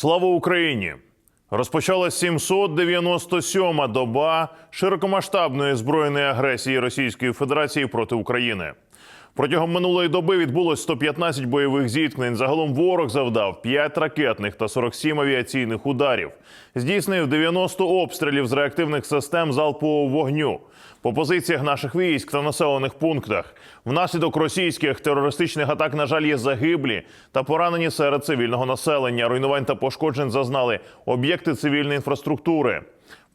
Слава Україні! Розпочалась 797-ма доба широкомасштабної збройної агресії Російської Федерації проти України. Протягом минулої доби відбулось 115 бойових зіткнень. Загалом ворог завдав 5 ракетних та 47 авіаційних ударів. Здійснив 90 обстрілів з реактивних систем залпового вогню по позиціях наших військ та населених пунктах. Внаслідок російських терористичних атак, на жаль, є загиблі та поранені серед цивільного населення. Руйнувань та пошкоджень зазнали об'єкти цивільної інфраструктури.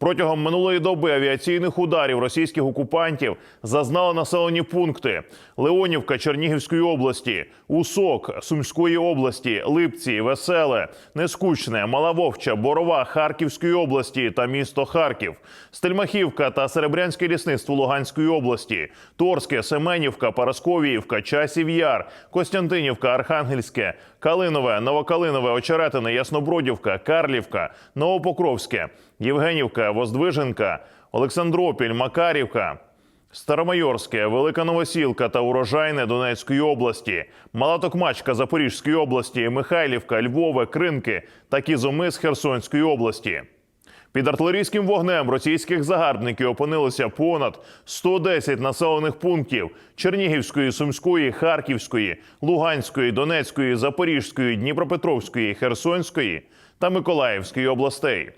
Протягом минулої доби авіаційних ударів російських окупантів зазнали населені пункти: Леонівка Чернігівської області, Усок Сумської області, Липці, Веселе, Нескучне, Малавовча, Борова Харківської області та місто Харків, Стельмахівка та Серебрянське лісництво Луганської області, Торське, Семенівка, Парасковіївка, Часів Яр, Костянтинівка, Архангельське, Калинове, Новокалинове, Очеретине, Яснобродівка, Карлівка, Новопокровське, Євгенівка, Воздвиженка, Олександропіль, Макарівка. Старомайорське, Велика Новосілка та Урожайне Донецької області, Мала Токмачка Запорізької області, Михайлівка, Львове, Кринки та Кізомис Херсонської області. Під артилерійським вогнем російських загарбників опинилося понад 110 населених пунктів Чернігівської, Сумської, Харківської, Луганської, Донецької, Запорізької, Дніпропетровської, Херсонської та Миколаївської областей.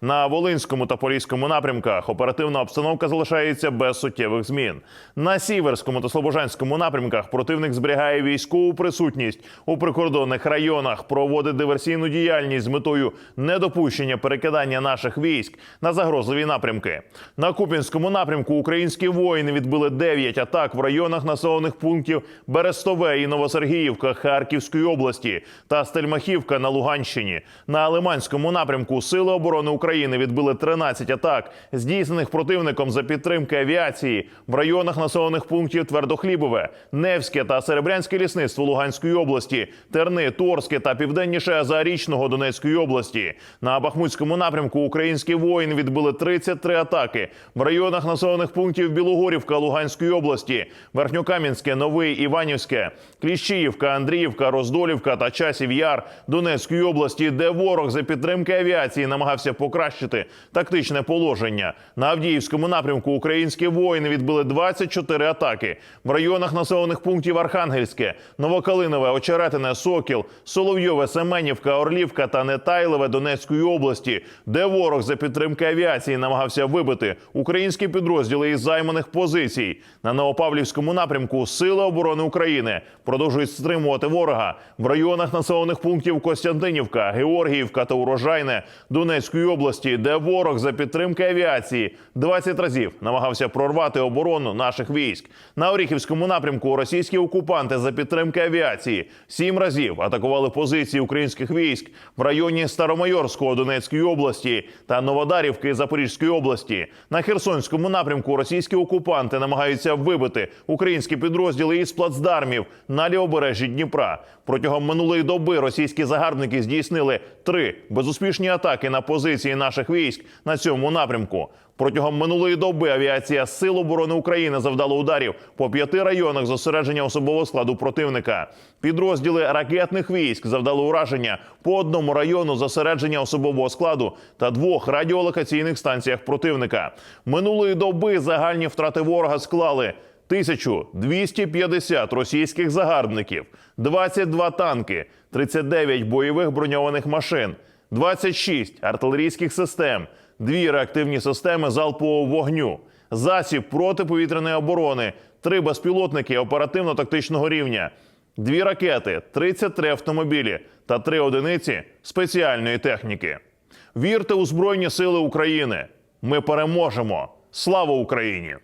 На Волинському та Поліському напрямках оперативна обстановка залишається без суттєвих змін. На Сіверському та Слобожанському напрямках противник зберігає військову присутність у прикордонних районах, проводить диверсійну діяльність з метою недопущення перекидання наших військ на загрозливі напрямки. На Купінському напрямку українські воїни відбили 9 атак в районах населених пунктів Берестове і Новосергіївка Харківської області та Стельмахівка на Луганщині. На Лиманському напрямку Сили оборони України відбили 13 атак, здійснених противником за підтримки авіації в районах населених пунктів Твердохлібове, Невське та Серебрянське лісництво Луганської області, Терни, Торське та південніше Зарічного Донецької області. На Бахмутському напрямку українські воїни відбили 33 атаки в районах населених пунктів Білогорівка Луганської області, Верхньокам'янське, Новий, Іванівське, Кліщіївка, Андріївка, Роздолівка та Часів Яр Донецької області, де ворог за підтримки авіації намагався покращити тактичне положення. На Авдіївському напрямку українські воїни відбили 24 атаки в районах населених пунктів Архангельське, Новокалинове, Очеретине, Сокіл, Соловйове, Семенівка, Орлівка та Нетайлове Донецької області, де ворог за підтримки авіації намагався вибити українські підрозділи із займаних позицій. На Новопавлівському напрямку Сили оборони України продовжують стримувати ворога в районах населених пунктів Костянтинівка, Георгіївка та Урожайне Донецької області, де ворог за підтримки авіації 20 разів намагався прорвати оборону наших військ. На Оріхівському напрямку російські окупанти за підтримки авіації сім разів атакували позиції українських військ в районі Старомайорського Донецької області та Новодарівки Запорізької області. На Херсонському напрямку російські окупанти намагаються вибити українські підрозділи із плацдармів на лівобережжі Дніпра. Протягом минулої доби російські загарбники здійснили три безуспішні атаки на позиції наших військ на цьому напрямку. Протягом минулої доби авіація Сил оборони України завдала ударів по п'яти районах зосередження особового складу противника. Підрозділи ракетних військ завдали ураження по одному району зосередження особового складу та двох радіолокаційних станціях противника. Минулої доби загальні втрати ворога склали 1250 російських загарбників, 22 танки, 39 бойових броньованих машин, 26 артилерійських систем, дві реактивні системи залпового вогню, засіб протиповітряної оборони, три безпілотники оперативно-тактичного рівня, дві ракети, 33 автомобілі та три одиниці спеціальної техніки. Вірте у Збройні Сили України! Ми переможемо! Слава Україні!